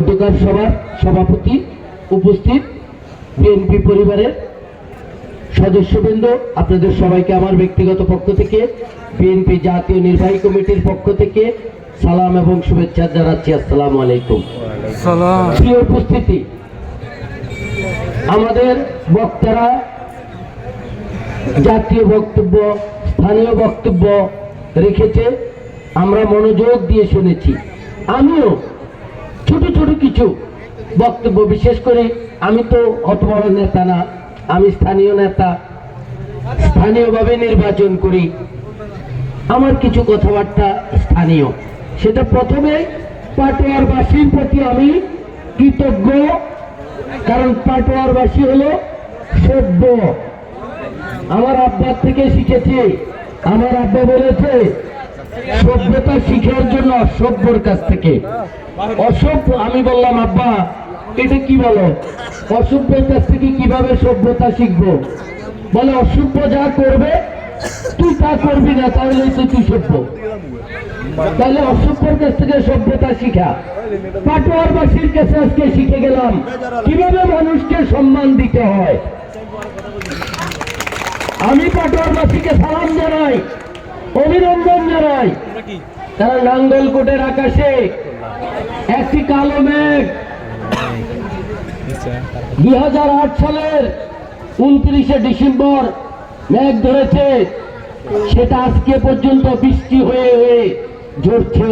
অধ্যকার সভার সভাপতি উপস্থিত বিএনপি পরিবারের সদস্যবৃন্দ আপনাদের সবাইকে আমার ব্যক্তিগত পক্ষ থেকে বিএনপি জাতীয় নির্বাহী কমিটির পক্ষ থেকে সালাম এবং শুভেচ্ছা জানাচ্ছি। আসসালামু আলাইকুম। প্রিয় উপস্থিতি আমাদের বক্তারা জাতীয় বক্তব্য স্থানীয় বক্তব্য রেখেছে আমরা মনোযোগ দিয়ে শুনেছি। আমিও ছোট ছোট কিছু বক্তব্য, বিশেষ করে আমি তো অত বড় নেতা না, আমি স্থানীয় নেতা, স্থানীয়ভাবে নির্বাচন করি। আমার কিছু কথাবার্তা স্থানীয়। সেটা প্রথমে পাটোয়ারবাসীর প্রতি আমি কৃতজ্ঞ, কারণ পাটোয়ারবাসী হলো সভ্য। আমার আব্বার থেকে শিখেছি, আমার আব্বা বলেছে সভ্যতা শিখার জন্য অসভ্যর কাছ থেকে। অসভ্য, আমি বললাম, আব্বা, এটা কি বলো? অসভ্যের কাছ থেকে কীভাবে সভ্যতা শিখব? বলে, অসভ্য যা করবে, তুই তা করবি না, তাহলে তো তুই সভ্য। তাহলে অসভ্যর কাছ থেকে সভ্যতা শিখা। পাটোয়ারবাসীর কাছে আজকে শিখে গেলাম, কীভাবে মানুষকে সম্মান দিতে হয়। আমি পাটোয়ারবাসীকে সালাম জানাই। অভিনন্দন জানাই। তারা নাঙ্গলকোটের আকাশে। একটি কালো মেঘ। দুই হাজার আট সালের উনত্রিশে ডিসেম্বর মেঘ ধরেছে। সেটা আজকে পর্যন্ত বৃষ্টি হয়ে হয়ে ঝরছে।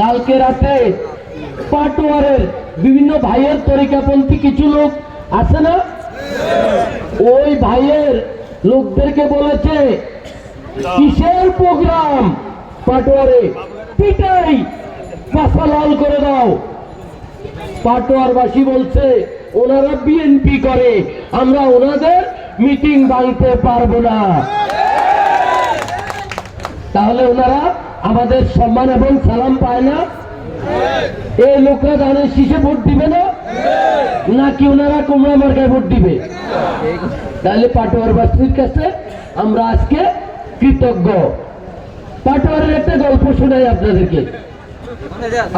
কালকে রাতে পাটোয়ারের বিভিন্ন ভাইয়ের তরিকাপন্থী কিছু লোক আছে না? ওই ভাইয়ের লোকদেরকে বলেছে কিসের প্রোগ্রাম, পাটোয়ারে। পিটাই পাশা লাল করে দাও। পাটোয়ারবাসী বলছে, ওনারা বিএনপি করে, আমরা ওনাদের মিটিং ভাঙতে পারব না। তাহলে ওনারা আমাদের সম্মান এবং সালাম পায় না? এই লোকরা ধানের শীষে ভোট দিবে না? নাকি ওনারা কুমড়া মার্কায় ভোট দিবে? তাহলে পাটোয়ারবাসীর কাছে আমরা আজকে কৃতজ্ঞ। পাটোয়ারের একটা গল্প শোনাই আপনাদেরকে।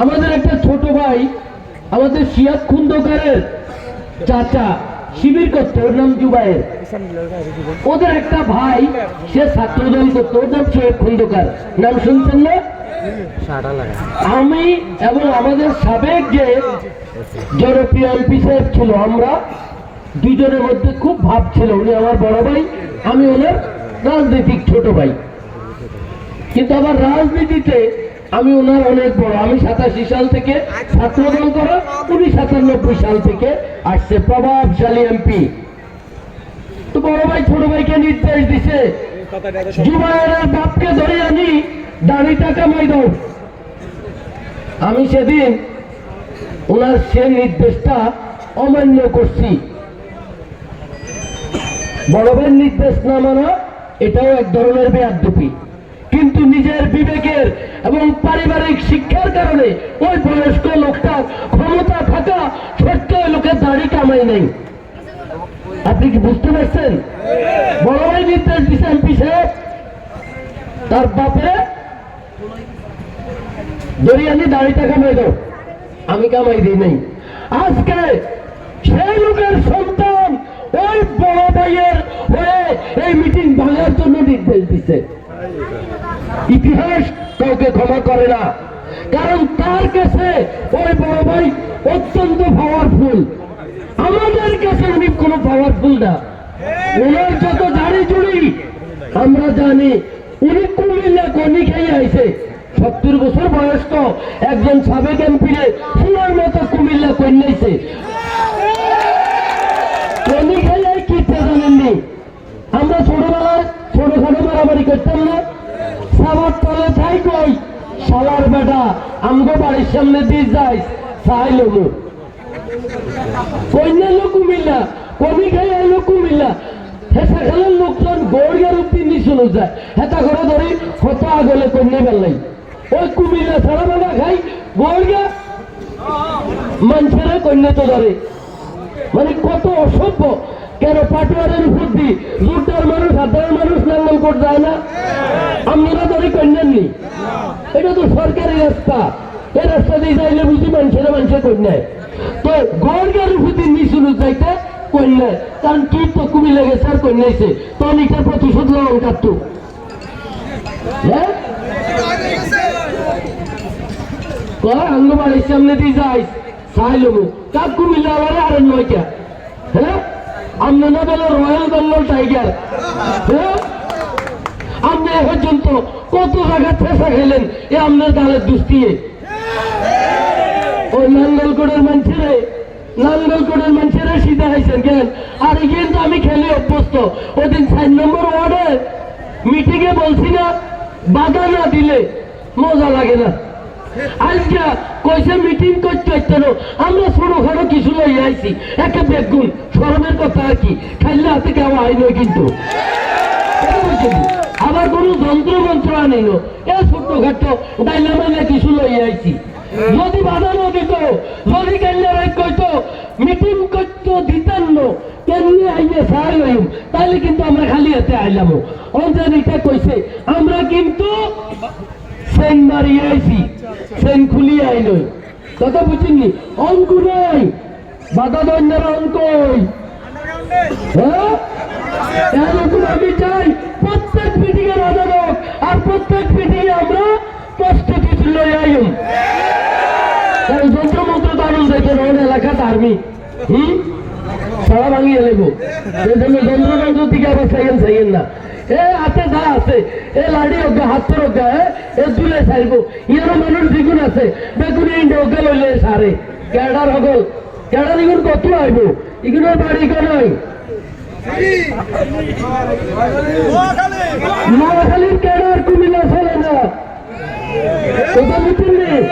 আমাদের একটা ছোট ভাই, আমাদের সিয়াদ খুন্দকারের চাচা, শিবির করতো, ওর নাম জুবাইয়ের ওদের একটা ভাই, সে ছাত্রদল করতো, ওর নাম শোয়েব খন্দকার। নাম শুনছেন না? আমি এবং আমাদের সাবেক যে জনপ্রিয় এমপি সাহেব ছিল, আমরা দুজনের মধ্যে খুব ভাব ছিল। উনি আমার বড় ভাই, আমি ওনার রাজনৈতিক ছোট ভাই। কিন্তু আমার রাজনীতিতে আমি ওনার অনেক বড়, আমি সাতাশি সাল থেকে ছাত্রদল করা, উনি সাতানব্বই সাল থেকে আসছে প্রভাবশালী এমপি। তো বড় ভাই, ছোট ভাইকে নির্দেশ দিছে জুবাইরের বাপকে ধরে আনি দাড়িটা কামাই দাও আমি সেদিন ওনার সে নির্দেশটা অমান্য করছি। বড় ভাইয়ের নির্দেশ না মানা এটাও এক ধরনের বেয়াদ্দপি কিন্তু নিজের বিবেকের এবং পারিবারিক শিক্ষার কারণে ওই বয়স্ক লোকটা ক্ষমতা থাকা সত্ত্বেও লোকের দাড়ি কামাই নেই। আপনি কি বুঝতে পারছেন? বড় ভাই নির্দেশ দিচ্ছে এমপি সাহেব, তার বাপে দরিয়ানি দাড়িটা কামাই দাও। আমি কামাই দিই নাই। আজকে সেই লোকের সন্তান ওই বড় ভাইয়ের এই মিটিং ভাঙার জন্য নির্দেশ দিচ্ছে ইতিহাস কাউকে ক্ষমা করে না। কারণ তার কাছে ওই বড় ভাই অত্যন্ত পাওয়ারফুল আমাদের কাছে উনি কোনো পাওয়ারফুল না। ওনার যত দাড়ি জুড়ি আমরা জানি উনি কুমিল্লা কনি খেয়ে আইছে। সত্তর বছর বয়স্ক, একজন সাবেক এমপিরে সোনার মতো কুমিল্লা কন্যাইছে। কনি খেয়ে আমরা ছোটবেলায় ছোটখাটো মারামারি করতাম না। সাবার তলে যাই কই? শালার বেটা, আমগো বাড়ির সামনে দিয়ে যাই। চাই লোক কন্যা লোক কুমিল্লা কমি খাই এলো কুমিল্লা। খেলার লোকজন গড়িয়ার উঠতে নিচুলো যায়। হেতা করে ধরি হত আগলে কন্যা বেলাই ওই কুমিল্লা ছাড়া বেলা খাই গড়িয়া মানুষেরা কন্যা তো ধরে। মানে কত অসভ্য। কেন পাটোয়ারের বুদ্ধি লুটার মানুষ সাধারণ মানুষ নাঙ্গল করতে যায় না? আপনারা ধরে কন্যাননি এটা তো সরকারি রাস্তা। এই রাস্তা দিয়ে যাইলে বুঝি মানুষের মানুষের কন্যায় তো গড় গাড়ি ফুটি নিশুলু যাইতে কন্যায় কারণ তুই তো কুমিল্লা গেছে আর কন্যাইছে তো অনেকটার প্রতিশোধ লড়ন কাটতো হ্যাঁ? কয় আঙ্গবাড়ির সামনে দিয়ে যাই। সাইলো মু কাক কুমিল্লা আবার আর নয় কে হ্যাঁ? আমনে না বলে রয়্যাল বেঙ্গল টাইগার। হ্যাঁ? আপনি এ পর্যন্ত কত জায়গা ঠেসা খেলেন? এ আপনার গালের দুষ্টিয়ে ওই নাঙ্গলকোটের মানুষেরে, নাঙ্গলকোটের মানুষেরা সিধা হয়েছেন, কেন? আর কিন্তু আমি খেলে অভ্যস্ত। ওদিন সাইন নম্বর ওয়ার্ডে মিটিং এ বলছি না, বাধা না দিলে মজা লাগে না। আজকে কইছে মিটিং করতে হচ্ছে না। আমরা ছোটখাটো কিছু লই আইছি। একে বেগুন সরমের কথা আর কি। খাইলে হাতে কেউ আইন কিন্তু। আবার কোন যন্ত্র মন্ত্র আনিল এ ছোট্ট খাটো ডাইলে মাইলে কিছু লই আইছি। যদি বাধা দিত, যদি কেন্দ্রে কইতো মিটিং করতো দিতেন না। কেমনি আইয়ে সার হইম। তাহলে কিন্তু আমরা খালি হাতে আইলাম। অঞ্জলিটা কইছে, আমরা কিন্তু সেন মারিয়ে আইছি, সেন খুলিয়ে আইলই কথা বুঝিনি অঙ্ক নাই। বাধা দন্ডের অঙ্ক। হ্যাঁ? আমি চাই? প্রত্যেক মিটিং এ বাধা হোক আর প্রত্যেক মিটিং এ আমরা প্রস্তুতি লই আইম। কারণ যন্ত্রমন্ত্র দারুণ দেখে রোড এলাকা আর্মি হুম? সারা ভাঙিয়ে নেব এই জন্য যন্ত্রমন্ত্র থেকে আবার সাইকেল সাইকেল না। এ হাতে যা আছে, এ লাড়ি অজ্ঞা হাতের অজ্ঞা এ দুলে সাইব ইয়ারও মানুষ দ্বিগুণ আছে, বেগুনি, ইন্ডে অজ্ঞা লইলে সারে। ক্যাডার হগল ক্যাডার ইগুন কত আইব? ইগুনের বাড়ি কেন নোয়াখালীর ক্যাডার কুমিল্লা চলে না। কথা বুঝছেন?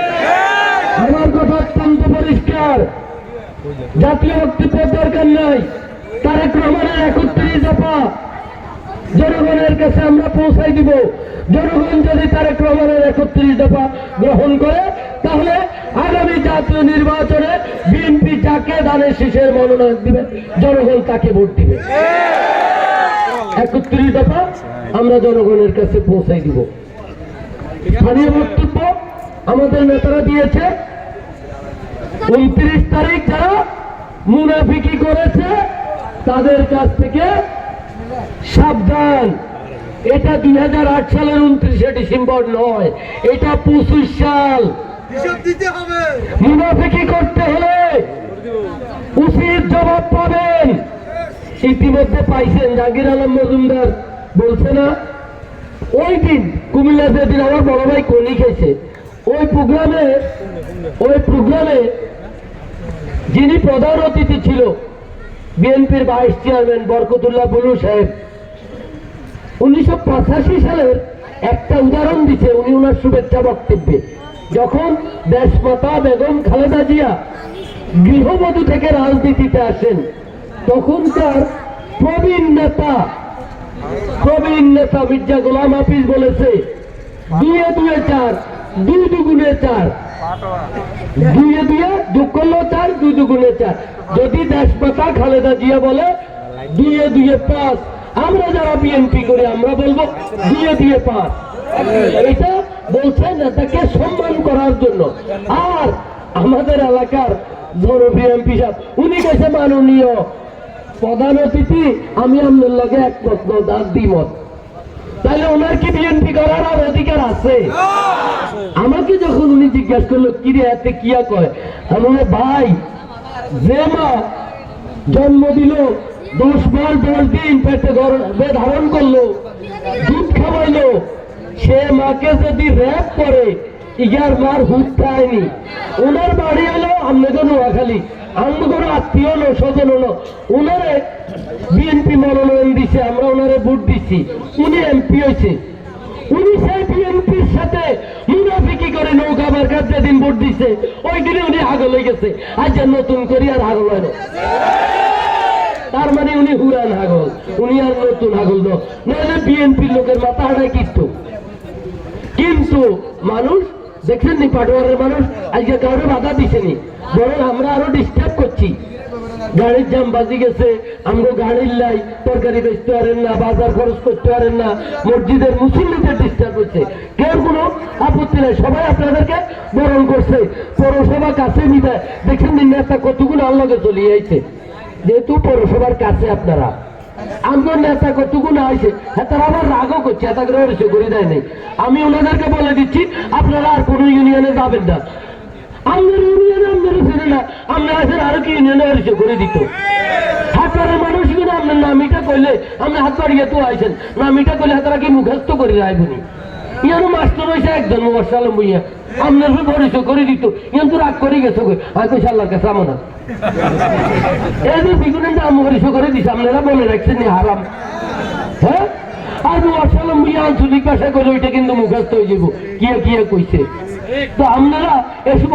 আমার কথা অত্যন্ত পরিষ্কার। জাতীয় বক্তব্যের দরকার নাই তারেক রহমানের একত্রিশ দফা জনগণের কাছে আমরা পৌঁছাই দিব। জনগণ যদি তারেক রহমানের একত্রিশ দফা গ্রহণ করে, তাহলে আগামী জাতীয় নির্বাচনে বিএনপি যাকে দানের শীষের মনোনয়ন দিবে, জনগণ তাকে ভোট দিবে। একত্রিশ দফা আমরা জনগণের কাছে পৌঁছাই দিব। স্থানীয় বক্তব্য আমাদের নেতারা দিয়েছে। উনত্রিশ তারিখ যারা মুনাফিকি করেছে, তাদের কাছ থেকে সাবধান। এটা দুই সালের উনত্রিশে ডিসেম্বর নয় এটা পঁচিশ সাল। মুনাফিকি করতে হলে উচিত জবাব পাবেন। ইতিমধ্যে পাইছেন জাগির আলম মজুমদার বলছে না? ওই দিন কুমিল্লা যেদিন আমার বড় ভাই কলি খেয়েছে ওই প্রোগ্রামে ওই প্রোগ্রামে যিনি প্রধান অতিথি ছিল বিএনপির ভাইস চেয়ারম্যান বরকতুল্লাহ বুলু সাহেব। উনিশশো পঁচাশি সালের একটা উদাহরণ দিচ্ছে উনি ওনার শুভেচ্ছা বক্তব্যে। যখন দেশমাতা বেগম খালেদা জিয়া গৃহবধূ থেকে রাজনীতিতে আসেন, তখন তার প্রবীণ নেতা প্রবীণ নেতা মির্জা গোলাম হাফিজ বলেছে, দুয়ে দুয়ে চার দুই দুগুণে চার। দুয়ে দুয়ে যোগ করল চার দুই দুগুণে চার। যদি দেশমাতা খালেদা জিয়া বলে দুয়ে দুয়ে পাঁচ। আমরা যারা বিএনপি করি, আমরা বলব দুয়ে দুয়ে পাঁচ। এটা বলছে নেতাকে সম্মান করার জন্য। আর আমাদের এলাকার জনপ্রিয় এমপি সাহেব, উনি গেছে মাননীয় প্রধান অতিথি, আমি আপনার লগে একমত দাস দ্বিমত তাহলে ওনার কি বিএনপি করার আর অধিকার আছে? আমাকে যখন উনি জিজ্ঞাসা করল কি রে এতে কিয়া কয়? আমি ভাই, যে মা জন্ম দিল, দশ বার দশ দিন পেটে গর্ভে ধারণ করল, দুধ খাওয়াইলো, সে মাকে যদি র্যাপ করে ইগার মার হুদ খায়নি। ওনার বাড়ি হলো আমনগর নোয়াখালী। আত্মীয় স্বজন হলো বিএনপি মনোনয়ন দিছে, আমরা ওনারে ভোট উনি এমপি হয়েছে উনি সেই বিএনপির সাথে মুনাফিকি করে নৌকা যেদিন ভোট দিছে ওই দিনে উনি আগল হয়ে গেছে। আজ নতুন করি আর আগল হয় না। তার মানে উনি হুরান হাগল। উনি আর নতুন হাগল ন। নাহলে বিএনপির লোকের মাথা হাঁটায় কিন্তু কিন্তু মানুষ দেখছেন পাটোয়ারের মানুষ? আজকে কারোর বাধা দিছেনি। বরং আমরা আরও ডিস্টার্ব করছি। গাড়ির জাম বাজি গেছে আমরা গাড়ির লাই, তরকারি বেচতে পারেন না, বাজার খরচ করতে পারেন না, মসজিদের মুসল্লিদের ডিস্টার্ব হচ্ছে কেউ কোনো আপত্তি নাই, সবাই আপনাদেরকে বরণ করছে। পৌরসভা কাছে নিতে দেখছেন দিন একটা কতগুলো আল্লাহকে চলিয়ে আইছে। যেহেতু পৌরসভার কাছে আপনারা। আমার নেতা কতগুলো আইছে হ্যাঁ তারা আবার রাগও করছে, এত করে করে দেয় নাই। আমি ওনাদেরকে বলে দিচ্ছি, আপনারা আর কোনো ইউনিয়নে যাবেন না। আমাদের ইউনিয়নে আপনারা ছিল না আমরা আসেন আরও কি ইউনিয়নে এসে করে দিত? হাত মানুষ কিনা আপনার নামিটা করলে আপনি হাত পাড়িয়ে তো আইছেন। নামিটা করলে হাতারা কি মুখস্থ করে রাখবেনি মাস্টার হয়েছে একজন বইয়া। আপনার করে দিত। ইয়ান তো রাগ করে গেছে পরিচয় করে দিছে আপনারা মনে রাখছেন হারাম। হ্যাঁ? আর বইয়া আঞ্চলিক ভাষা করে ওইটা কিন্তু মুখস্থ হয়ে যাব কিয়া কিয়া কইছে। তো আপনারা এসব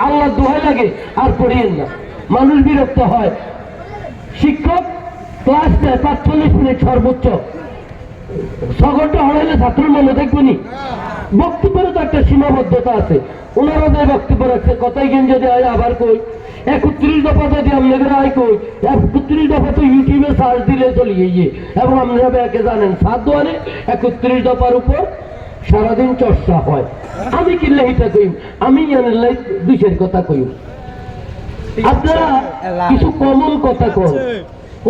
আল্লাহ দোহাই লাগে, আর পড়িয়েন না। মানুষ বিরক্ত হয়। শিক্ষক, ক্লাস নেয় পাঁচচল্লিশ মিনিট সর্বোচ্চ। ছাত্রের মনে দেখবেনি বক্তব্যেরও তো একটা সীমাবদ্ধতা আছে। ওনারা যে বক্তব্য রাখছে কথাই গেন যদি হয় আবার কই একত্রিশ দফা যদি আপনাদের আয় কই একত্রিশ দফা তো ইউটিউবে সার্চ দিলে চলিয়ে গিয়ে এবং আপনারা ব্যাকে জানেন সাত দোয়ারে একত্রিশ দফার উপর সারাদিন চর্চা হয়। আমি কিনলে এটা কইম? আমি জানলে দুইশের কথা কইম। আপনারা কিছু কমন কথা কন।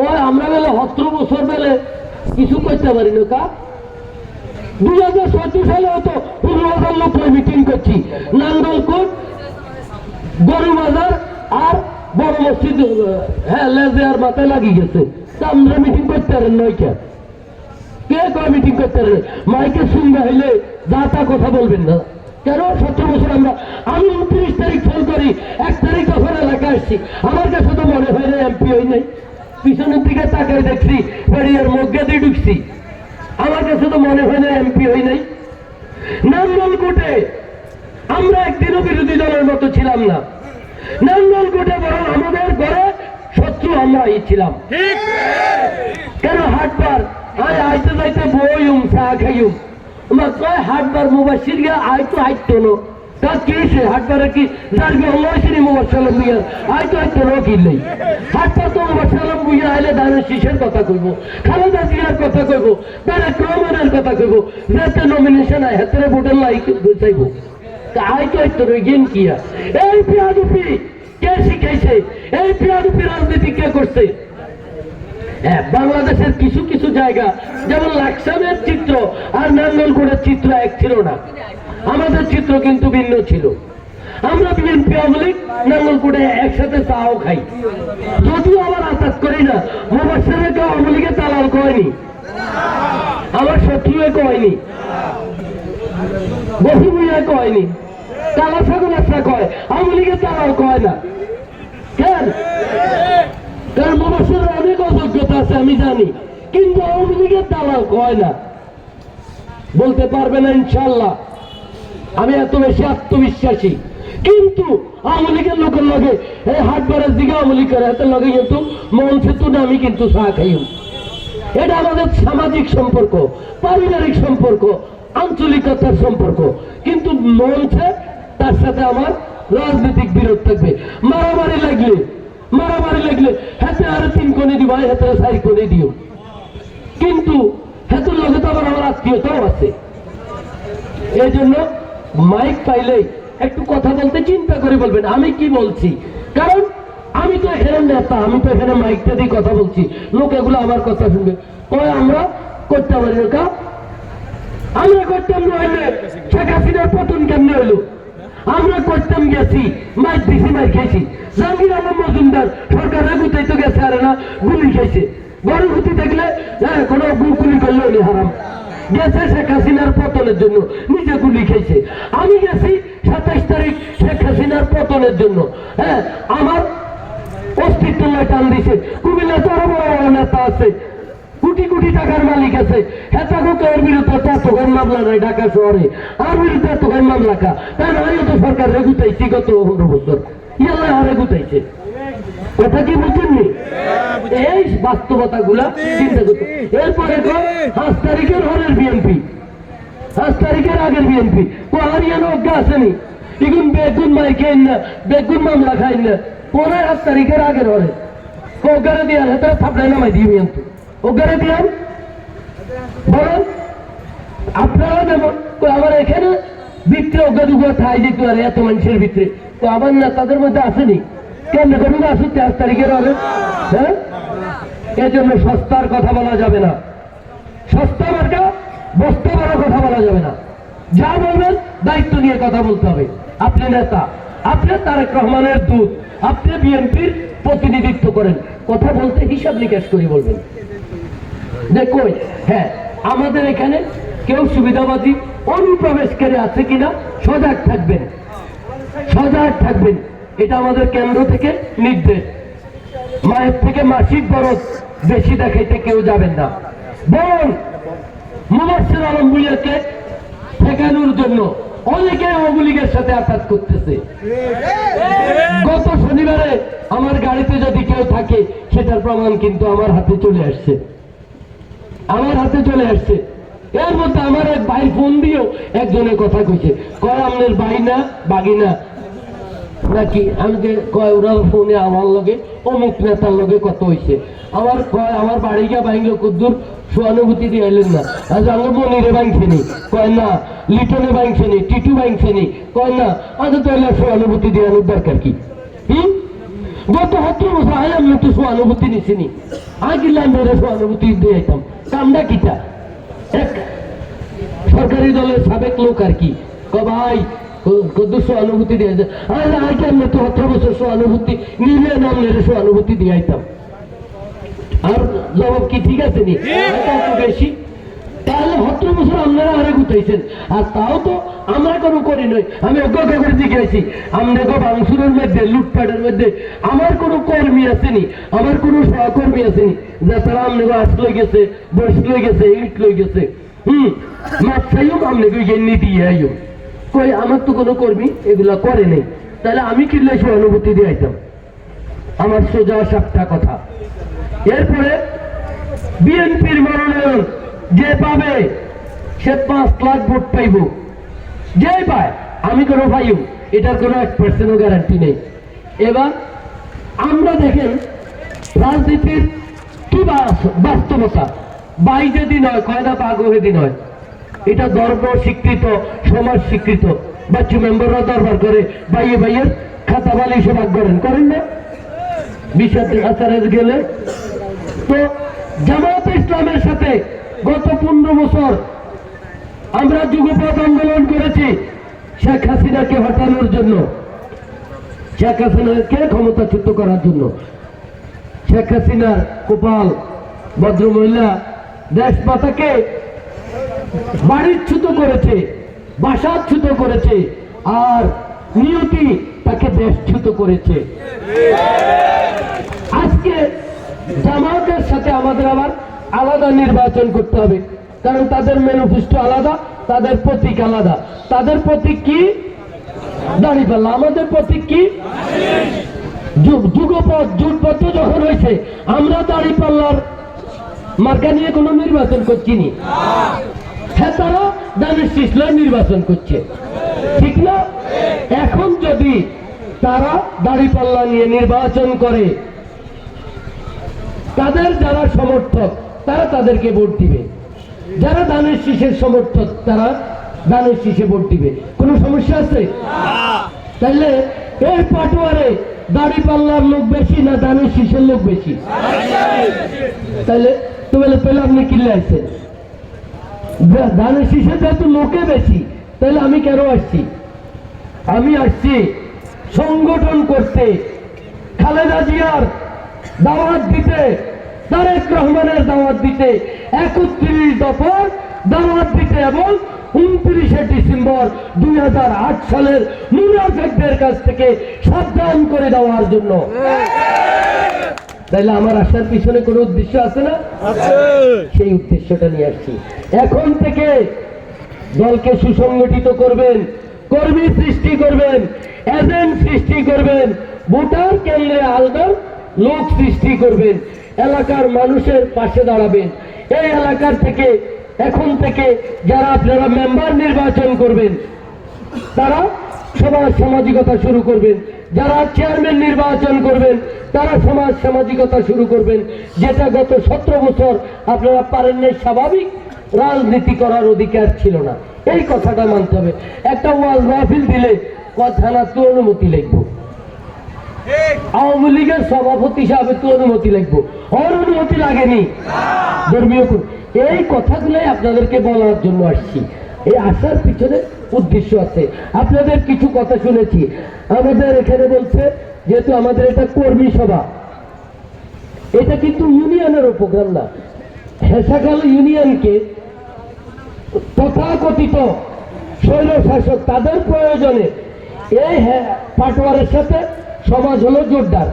ওই আমরা বেলে সতেরো বছর বেলে কিছু করতে পারি না কা দুই হাজার চোদ্দ সালে হতো পনেরো হাজার লোক মিটিং করছি। নাঙ্গলকোট গরু বাজার আর বড় মসজিদ হ্যাঁ লেজে আর মাথায় লাগিয়ে গেছে। তা আমরা মিটিং করতে পারেন নয় কে? কে কয় মিটিং করতে পারেন মাইকে শুনবে হইলে যা তা কথা বলবেন না। কেন? সতেরো বছর আমরা, আমি উনত্রিশ তারিখ ফোন করি, এক তারিখ তখন এলাকায় আসছি। আমার কাছে তো মনে হয় না এমপি হই নাই। পিছনের দিকে তাকায় দেখছি পেরিয়ার মধ্যে দিয়ে ঢুকছি। আমার কাছে তো মনে হয় না এমপি হই নাই। নান্দলকোটে আমরা একদিনও বিরোধী দলের মতো ছিলাম না। নান্দলকোটে বরং আমাদের ঘরে শত্রু আমরাই ছিলাম। কেন হাটবার? আয় আইতে যাইতে বইম চা খাইম আমার কয় হাটবার মোবাইল গিয়া আয় তো আইতো নো। বাংলাদেশের কিছু কিছু জায়গা যেমন লাকসামের চিত্র আর নাঙ্গলকোটের চিত্র এক ছিল না। আমাদের চিত্র কিন্তু ভিন্ন ছিল। আমরা বিএনপি আওয়ামী লীগ নাঙ্গলকোটে একসাথে চাও খাই। যদিও আবার আতাত করি না মোবাসের কেউ আওয়ামী লীগে তালাল কয়নি আমার শত্রুয়ে কয়নি বহু বুঝে কয়নি তালা ছাগল একটা কয়, আওয়ামী লীগের তালাল কয় না। কেন? কারণ মানুষের অনেক অযোগ্যতা আছে, আমি জানি। কিন্তু আওয়ামী লীগের দালাল কয় না। বলতে পারবে না ইনশাল্লাহ আমি এত বেশি আত্মবিশ্বাসী। কিন্তু আওয়ামী লীগের লোকের লগে, এই হাটবারের দিকে আওয়ামী লীগ করে লগে কিন্তু মন সেতু না, আমি কিন্তু চা খাইও। এটা আমাদের সামাজিক সম্পর্ক, পারিবারিক সম্পর্ক, আঞ্চলিকতার সম্পর্ক। কিন্তু মঞ্চে তার সাথে আমার রাজনৈতিক বিরোধ থাকবে। মারামারি লাগলে মারামারি লাগলে হাতে আরও তিন কোণে দিব হাতে চারি কোণে দিও। কিন্তু হাতের লগে তো আবার আমার আত্মীয়তাও আছে। এই জন্য মাইক পাইলেই একটু কথা বলতে চিন্তা করে বলবেন, আমি কি বলছি? কারণ আমি তো এখানে নেতা, আমি তো এখানে মাইকটা দিয়ে কথা বলছি। লোক এগুলো আমার কথা শুনবে। কয়, আমরা করতে পারি না আমরা করতাম নইলে শেখ হাসিনার পতন কেমনে হইল আমরা করতাম গেছি, মাইক দিছি, মাইক খেয়েছি জাহাঙ্গীর আলম মজুমদার সরকারের গুতাই তো গেছে, আরে না গুলি খেয়েছে বড় গুতি দেখলে হ্যাঁ কোনো গুলি করলে উনি হারাম। গেছে শেখ হাসিনার পতনের জন্য, নিজে গুলি খেয়েছে। আমি গেছি সাতাইশ তারিখ শেখ হাসিনার পতনের জন্য। হ্যাঁ আমার অস্তিত্ব টান দিছে। কুমিল্লা তো আরও বড় বড় নেতা আছে। কোটি কোটি টাকার মালিক আছে। হেতাগো তো এর বিরুদ্ধে তো এতখান মামলা নাই ঢাকা শহরে। আর বিরুদ্ধে এতখান মামলা কা? কারণ আমিও তো সরকার রেগুতাইছি গত পনেরো বছর। ইয়াল্লা রেগুতাইছে কথা কি বুঝছেননি এই বাস্তবতা গুলা চিন্তা করতে এরপরে পাঁচ তারিখের হলের বিএনপি। পাঁচ তারিখের আগের বিএনপি। ও হারিয়ানো অজ্ঞা আসেনি এখন বেগুন মাই খাইন না বেগুন মামলা খাইন না। পনেরো আট তারিখের আগের হরে ওগারে দিয়ান হাতে থাপড়াই নামাই দিবি কিন্তু ওগারে দিয়ান বলেন। আপনারা যেমন তো আমার এখানে ভিতরে ওগা দুগা ঠাই দিতে পারে এত মানুষের ভিতরে। তো আমার না তাদের মধ্যে আসেনি কেন করুন আসুন তেইশ তারিখের হবে হ্যাঁ? এর জন্য সস্তার কথা বলা যাবে না। সস্তা মার্কা, বস্তা মারা কথা বলা যাবে না। যা বলবেন, দায়িত্ব নিয়ে কথা বলতে হবে। আপনি নেতা, আপনি তারেক রহমানের দূত, আপনি বিএনপির প্রতিনিধিত্ব করেন। কথা বলতে হিসাব নিকাশ করে বলবেন। দেখুন হ্যাঁ আমাদের এখানে কেউ সুবিধাবাদী অনুপ্রবেশকারী আছে কিনা? সজাগ থাকবেন। সজাগ থাকবেন। এটা আমাদের কেন্দ্র থেকে নির্দেশ। মায়ের থেকে মাসিক বরফ বেশি দেখাইতে কেউ যাবেন না। বরং মুবাসির আলম ভুইয়াকে ঠেকানোর জন্য অনেকে আওয়ামী লীগের সাথে আঘাত করতেছে। গত শনিবারে আমার গাড়িতে যদি কেউ থাকে, সেটার প্রমাণ কিন্তু আমার হাতে চলে আসছে। আমার হাতে চলে আসছে। এর মধ্যে আমার এক ভাই ফোন দিয়েও একজনের কথা কইছে। কয়, আপনার ভাই না, বাগিনা নাকি আমি যে কয় ওরা ফোনে আমার লগে? অমুক নেতার লগে কত হইছে। আমার কয়, আমার বাড়ি গিয়া ভাঙল কদ্দুর সহানুভূতি দিয়ে এলেন না। আজ আমার মনিরে ভাঙছে নি কয় না, লিটনে ভাঙছে নি টিটু ভাঙছে নি কয় না আজ তো এলে সহানুভূতি দেওয়ানোর দরকার কি? গত সত্তর বছর আয় আমি তো সহানুভূতি নিছিনি। আগিলাম মেরে সহানুভূতি দিয়ে যেতাম কামটা কিটা? এক সরকারি দলের সাবেক লোক আর ক। ভাই কত সহানুভূতি দিয়ে যায় আরে আর কি আমি তো অঠেরো বছর সহানুভূতি নিলে নাম নেড়ে সহানুভূতি দিয়ে আইতাম। আর জবাব কি ঠিক আছে নি? বেশি। তাহলে সতেরো বছর আপনারা আরে গুতাইছেন আর তাও তো আমরা কোনো করি নই। আমি অজ্ঞ করে জিজ্ঞাসি। আপনাকে বাংসুরের মধ্যে লুটপাটের মধ্যে আমার কোনো কর্মী আসেনি আমার কোনো সহকর্মী আসেনি যে তারা আপনাকে আস লই গেছে বস লই গেছে ইট লই গেছে। হুম মাছ চাইও আপনাকে গেন্নি দিয়ে আইও। কই আমার তো কোনো কর্মী এগুলা করে নেই। তাহলে আমি কিনলে সহানুভূতি দিয়ে আইতাম। আমার সোজা সাতটা কথা। এরপরে বিএনপির মনোনয়ন যে পাবে, সে পাঁচ লাখ ভোট পাইব। যে পায়, আমি কোনো পাইব এটার কোনো এক পার্সেন্টও গ্যারান্টি নেই। এবার আমরা দেখেন রাজনীতির কি বাস্তবতা? বাইরে দিন হয় কয়না পাগহে দিন হয় এটা ধর্ম স্বীকৃত, সমাজ স্বীকৃত। বাচ্চু মেম্বাররা দরবার করে বাইয়ে বাইয়ের খাতা বালি সবাগ করেন। করেন না? বিশ্বাস আচারের গেলে। তো জামায়াত ইসলামের সাথে গত পনেরো বছর আমরা যুগপথ আন্দোলন করেছি শেখ হাসিনাকে হটানোর জন্য। শেখ হাসিনাকে ক্ষমতাচ্যুত করার জন্য। শেখ হাসিনার গোপাল ভদ্রমহিলা দেশ মাতাকে বাড়িচ্যুত করেছে বাসাচ্যুত করেছে, আর নিয়তি তাকে দেশচ্যুত করেছে। আজকে জামাতের সাথে আমাদের আবার আলাদা নির্বাচন করতে হবে, কারণ তাদের ম্যানিফেস্টো আলাদা, তাদের প্রতীক আলাদা। তাদের প্রতীক কি? দাঁড়িপাল্লা আমাদের প্রতীক কি? যুগ- যুগপথ যুগপথ যখন হয়েছে, আমরা দাঁড়িপাল্লার মার্কা নিয়ে কোনো নির্বাচন করছি নি। হ্যাঁ তারা দানের শিশলা নির্বাচন করছে। ঠিক না? এখন যদি তারা দাড়িপাল্লা নিয়ে নির্বাচন করে, তাদের যারা সমর্থক, তারা তাদেরকে ভোট দিবে। যারা দানের শীষের সমর্থক, তারা দানের শীষে ভোট দিবে। কোনো সমস্যা আছে? তাহলে এই পাটোয়ারে দাড়ি পাল্লার লোক বেশি না দানের শীষের লোক বেশি? তাহলে তো বলে পেলে আপনি কিনলে আসছেন দা- ধানের শীষে যেহেতু লোকে বেশি, তাহলে আমি কেন আসছি? আমি আসছি সংগঠন করতে। খালেদা জিয়ার দাওয়াত দিতে, তারেক রহমানের দাওয়াত দিতে, একত্রিশ দফার দাওয়াত দিতে এবং উনত্রিশে ডিসেম্বর দুই হাজার আট সালের মুনাফেকদের কাছ থেকে সাবধান করে দেওয়ার জন্য। তাইলে আমার আসার পিছনে কোনো উদ্দেশ্য আছে না? সেই উদ্দেশ্যটা নিয়ে আসছি। এখন থেকে দলকে সুসংগঠিত করবেন কর্মী সৃষ্টি করবেন এজেন্ট সৃষ্টি করবেন ভোটার কেন্দ্রে আলাদা লোক সৃষ্টি করবেন এলাকার মানুষের পাশে দাঁড়াবেন। এই এলাকার থেকে এখন থেকে যারা আপনারা মেম্বার নির্বাচন করবেন তারা সমাজ সামাজিকতা শুরু করবেন। যারা চেয়ারম্যান নির্বাচন করবেন তারা সমাজ সামাজিকতা শুরু করবেন। যেটা গত সতেরো বছর আপনারা পারেন নাই স্বাভাবিক রাজনীতি করার অধিকার ছিল না। এই কথাটা মানতে হবে। একটা ওয়াজ মাহফিল দিলে কথা না তো অনুমতি লিখব আওয়ামী লীগের সভাপতি হিসাবে তো অনুমতি লিখব ওর অনুমতি লাগেনি। ধর্মীয় এই কথাগুলোই আপনাদেরকে বলার জন্য আসছি। এই আসার পিছনে উদ্দেশ্য আছে। আপনাদের কিছু কথা শুনেছি। আমাদের এখানে বলছে যেহেতু আমাদের এটা কর্মী সভা। এটা কিন্তু ইউনিয়নের প্রোগ্রাম না। হেসাকাল ইউনিয়নকে তথাকথিত শৈল শাসক তাদের প্রয়োজনে এই পাটোয়ারের সাথে সমাজ হলো জোরদার।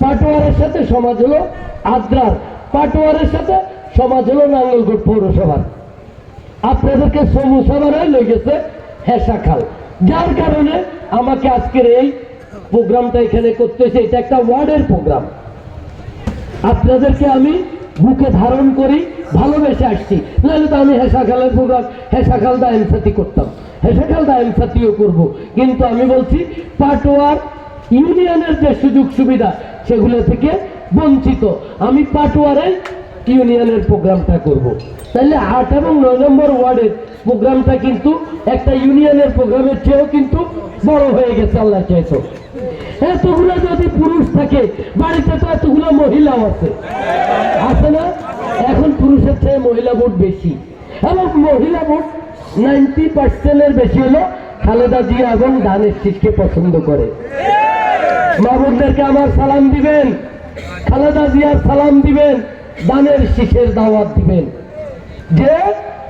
পাটোয়ারের সাথে সমাজ হলো আদ্রার। পাটোয়ারের সাথে সমাজ হলো নাঙ্গলকোট পৌরসভার। আপনাদেরকে সমুসা বানায় লই গেছে হেসাখাল। যার কারণে আমাকে আজকের এই প্রোগ্রামটা এখানে করতেছে এটা একটা ওয়ার্ডের প্রোগ্রাম। আপনাদেরকে আমি বুকে ধারণ করি, ভালোবেসে আসছি। নাহলে তো আমি হেসাখালের প্রোগ্রাম হেসাখাল দা এমসাতি করতাম। হেসাখাল দা এমসাতিও করব। কিন্তু আমি বলছি পাটোয়ার ইউনিয়নের যে সুযোগ সুবিধা, সেগুলো থেকে বঞ্চিত। আমি পাটোয়ারে ইউনিয়নের প্রোগ্রামটা করব। তাহলে আট এবং নয় নম্বর ওয়ার্ডের প্রোগ্রামটা কিন্তু একটা ইউনিয়নের প্রোগ্রামের চেয়েও কিন্তু বড় হয়ে গেছে, আল্লাহ চাইতো এতগুলো যদি পুরুষ থাকে, বাড়িতে তো এতগুলো মহিলাও আছে। আছে না? এখন পুরুষের চেয়ে মহিলা ভোট বেশি। এবং মহিলা ভোট নাইনটি পার্সেন্টের বেশি হলো খালেদা জিয়া এবং ধানের শীষকে পছন্দ করে। মা আমার সালাম দিবেন। খালেদা জিয়ার সালাম দিবেন। দানের শীষের দাওয়াত দিবেন। যে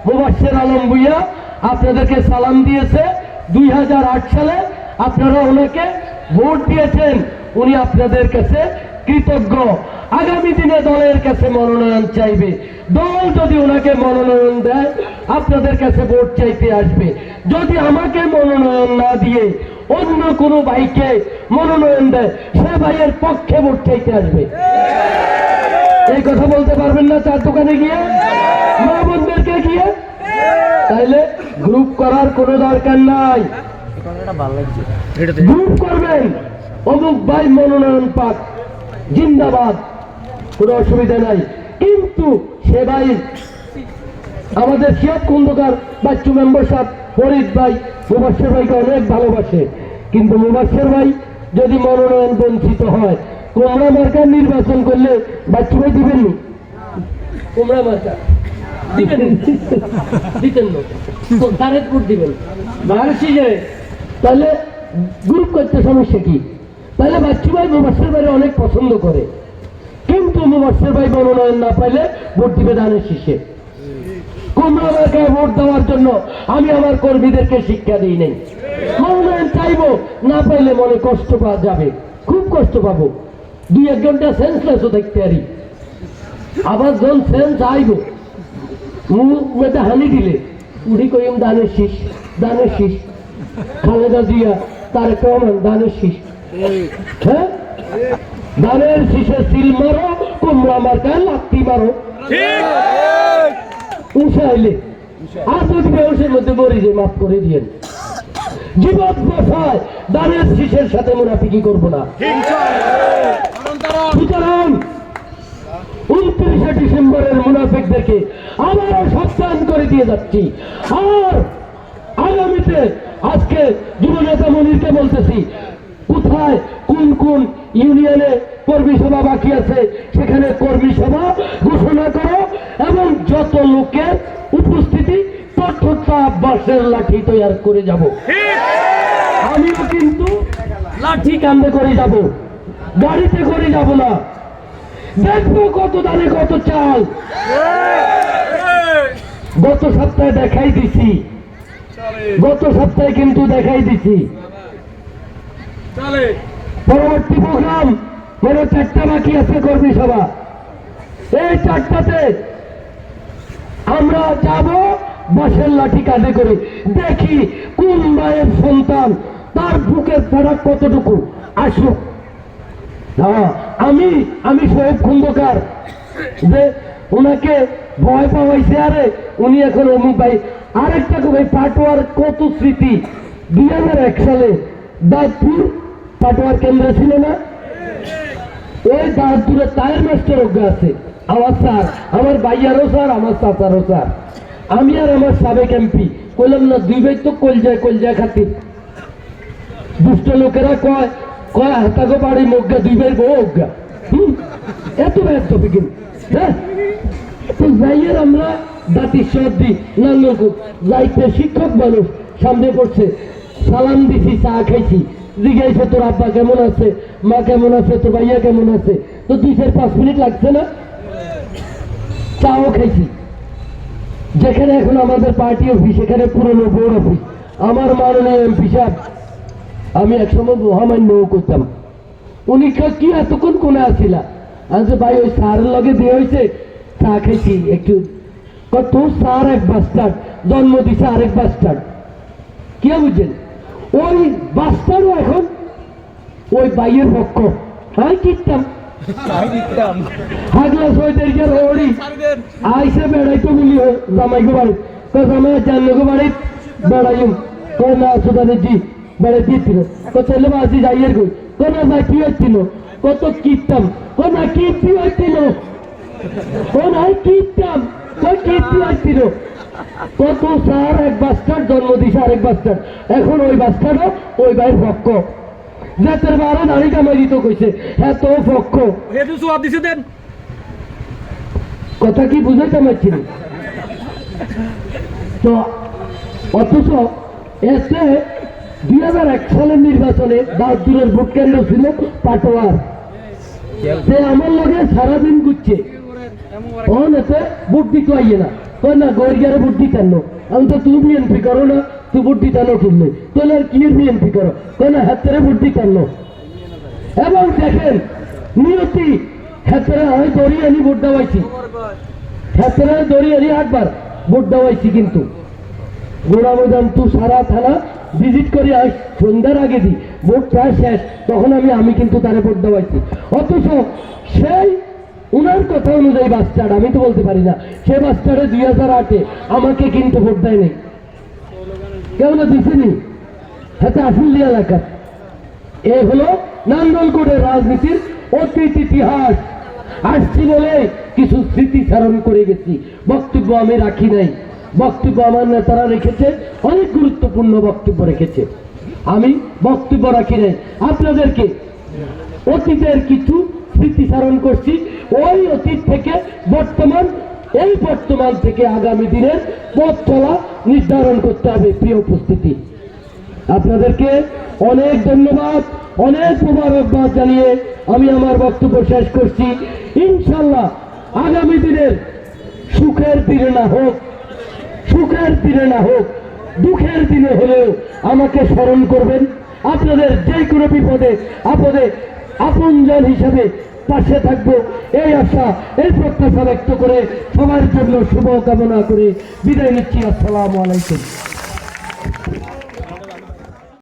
মুবাসের আলম ভুইয়া আপনাদেরকে সালাম দিয়েছে। দুই হাজার আট সালে আপনারা ওনাকে ভোট দিয়েছেন, উনি আপনাদের কাছে কৃতজ্ঞ। আগামী দিনে দলের কাছে মনোনয়ন চাইবে। দল যদি ওনাকে মনোনয়ন দেয়, আপনাদের কাছে ভোট চাইতে আসবে। যদি আমাকে মনোনয়ন না দিয়ে অন্য কোনো ভাইকে মনোনয়ন দেয়, সে ভাইয়ের পক্ষে ভোট চাইতে আসবে। এই কথা বলতে পারবেন না চার দোকানে গিয়ে? মা বোনদেরকে গিয়ে? তাইলে গ্রুপ করার কোনো দরকার নাই। গ্রুপ করবেন। অমুক ভাই মনোনয়ন পাক। জিন্দাবাদ। কোনো অসুবিধা নাই। কিন্তু সে ভাই আমাদের খন্দকার বাচ্চু মেম্বার সাহেব ফরিদ ভাই মুবাসের ভাইকে অনেক ভালোবাসে। কিন্তু মুবাসের ভাই যদি মনোনয়ন বঞ্চিত হয় কুমড়া মার্কার নির্বাচন করলে বাচ্চু ভাই দিবেন নি? কুমড়া মার্কা। দিবেন দিতেন না। তারের দিবেন। যে তাহলে গ্রুপ করতে সমস্যা কি? তাহলে বাচ্চু ভাই মুবাসের ভাই অনেক পছন্দ করে। কিন্তু মুবাসের ভাই মনোনয়ন না পাইলে ভোট দিবে দানের শীষে। কুমড়া মার্কায় ভোট দেওয়ার জন্য আমি আমার কর্মীদেরকে শিক্ষা দিই নাই। মনোনয়ন চাইব, না পাইলে মনে কষ্ট পাওয়া যাবে। খুব কষ্ট পাবো। দুই এক ঘণ্টা সেন্সলেসও দেখতে পারি। আবার যখন সেন্স আইব, মুখ হানি দিলে। উড়ি কইম দানের শীষ দানের শীষ। খালেদা জিয়া তার রহমান দানের শীষ? হ্যাঁ? দানের শীষে সিল মারো কুমড়া মার্কায় লাত্তি মারো। আর যদি বেহসের মধ্যে মরি যে মাফ করে দিয়েন। জীবন বসায় দানের শীষের সাথে মুনাফিকি করব না। সুতরাং উনত্রিশে ডিসেম্বরের মুনাফিকদেরকে আবারও সাবধান করে দিয়ে যাচ্ছি। আর আগামীতে আজকে যুব নেতা মনিরকে বলতেছি কোথায় কোন কোন ইউনিয়নে কর্মী সভা বাকি আছে? সেখানে কর্মী সভা ঘোষণা করো এবং যত লোকের উপস্থিতি তথ্যতা বাসের লাঠি তৈরি করে যাব। আমিও কিন্তু লাঠি কান্দে করে যাব। গাড়িতে করে যাব না। দেখব কত দানে কত চাল। গত সপ্তাহে দেখাই দিছি। গত সপ্তাহে কিন্তু দেখাই দিছি। পরবর্তী প্রোগ্রাম মানে চারটা বাকি আছে কর্মী সভা। এই চারটাতে আমরা যাব বাসের লাঠি কাঁধে করে। দেখি কোন মায়ের সন্তান তার বুকের ফারাক কতটুকু? আসুক। আমি আমি শোয়েব খন্দকার। যে ওনাকে ভয় পাওয়াইছে আরে উনি এখন অমুক ভাই আরেকটা ভাই পাটোয়ার কত স্মৃতি? দুই হাজার এক সালে দাঁতপুর পাটোয়ার কেন্দ্র ছিল না? ওই দাঁতপুরের টায়ার মাস্টার অজ্ঞা আছে। আমার স্যার আমার ভাইয়ারও স্যার আমার চাচারও স্যার আমি আর আমার সাবেক এমপি কইলাম, না, দুই ভাই তো কলজায় কলজায় খাতির। দুষ্ট লোকেরা কয় কয় হাতাগো বাড়ি মজ্ঞা, দুই ভাই বউ অজ্ঞা। এত ব্যর্থ বিকিন হ্যাঁ? তো যাইয়ের আমরা দাঁতি সর্দি নাঙ্গলকুপ যাইতে শিক্ষক মানুষ সামনে পড়ছে। সালাম দিছি, চা খাইছি। জিজ্ঞাসা তোর আব্বা কেমন আছে? মা কেমন আছে? তোর ভাইয়া কেমন আছে? তো দুই চার পাঁচ মিনিট লাগছে না? চাও খাইছি। যেখানে এখন আমাদের পার্টি অফিস, সেখানে পুরনো বোর্ড অফিস। আমার মাননীয় এমপি সাহেব, আমি একসময় মহামান্য করতাম। উনি কা- এতক্ষণ কোনে আসিলা? আমি ভাই, ওই স্যারের লগে দিয়ে হয়েছে চা খাইছি, একটু কত স্যার এক বাস্টার্ড জন্ম দিছে আরেক বাস্টার্ড কি বুঝছেন ওই বাস্টারও এখন ওই বাইয়ের পক্ষ। হ্যাঁ কিনতাম হাগলা সোয়েটার কে রোড়ি আইসে বেড়াইতো বলি জামাইকে বাড়ি। তো জামাই জানলে বাড়ি বেড়াইম। কো না সুদানে জি বেড়ে দিছিল তো ছেলে বাসি যাইয়ের কই? কো না ভাই কি হচ্ছিল কত কিনতাম কো না কীর্তি হচ্ছিল কো না কিনতাম কত স্যার এক জন্ম দিছে আরেক এখন ওই ওই ভাইয়ের পক্ষ জাতের বারো দাড়ি কামাই দিত কইছে হ্যাঁ তো পক্ষ দিছে দেন। কথা কি বুঝাতে পারছি না? তো অথচ এসে দুই হাজার এক সালের নির্বাচনে বাহাদুরের ভোট কেন্দ্র ছিল পাটোয়ার। সে আমার লগে সারাদিন ঘুরছে। এসে দিতে আইয়ে না না গরিয়ারে ভোট দিতেন না আমি তো তুমি বিএনপি করো না তুই ভোট দিতেন কিনলে তাহলে আর কি বিএনপি করো না হাতেরে ভোট দিতেন না এবং দেখেন নিয়তি আমি দড়ি আনি ভোট দেওয়াইছি হাতেরে দড়ি আনি আটবার ভোট দেওয়াইছি কিন্তু গোড়া ময়দান তু সারা থানা ভিজিট করে আস সন্ধ্যার আগে দি ভোট প্রায় শেষ তখন আমি আমি কিন্তু তারে ভোট দেওয়াইছি অথচ সেই উনার কথা অনুযায়ী বাচ্চার আমি তো বলতে পারি না। সে বাচ্চারে দুই হাজার আটে আমাকে কিন্তু ভোট দেয়নি। কেউ না দিছেনি? হাতে আসল এলাকা। এ হলো নান্দলকোটের রাজনীতির অতীত ইতিহাস। আসছি বলে কিছু স্মৃতিচারণ করে গেছি। বক্তব্য আমি রাখি নাই। বক্তব্য আমার নেতারা রেখেছে, অনেক গুরুত্বপূর্ণ বক্তব্য রেখেছে। আমি বক্তব্য রাখি নাই। আপনাদেরকে অতীতের কিছু স্মৃতিচারণ করছি। ওই অতীত থেকে বর্তমান, এই বর্তমান থেকে আগামী দিনের পথ চলা নির্ধারণ করতে হবে, প্রিয় উপস্থিতি। আপনাদেরকে অনেক ধন্যবাদ, অনেক মোবারকবাদ জানিয়ে আমি আমার বক্তব্য শেষ করছি। ইনশাল্লাহ আগামী দিনের সুখের দিনে না হোক, সুখের দিনে না হোক, দুঃখের দিনে হলেও আমাকে স্মরণ করবেন। আপনাদের যে কোনো বিপদে, আপদে আপনজন হিসাবে পাশে থাকব। এই আশা, এই প্রত্যাশা ব্যক্ত করে সবার জন্য শুভ কামনা করে বিদায় নিচ্ছি। আসসালামু আলাইকুম।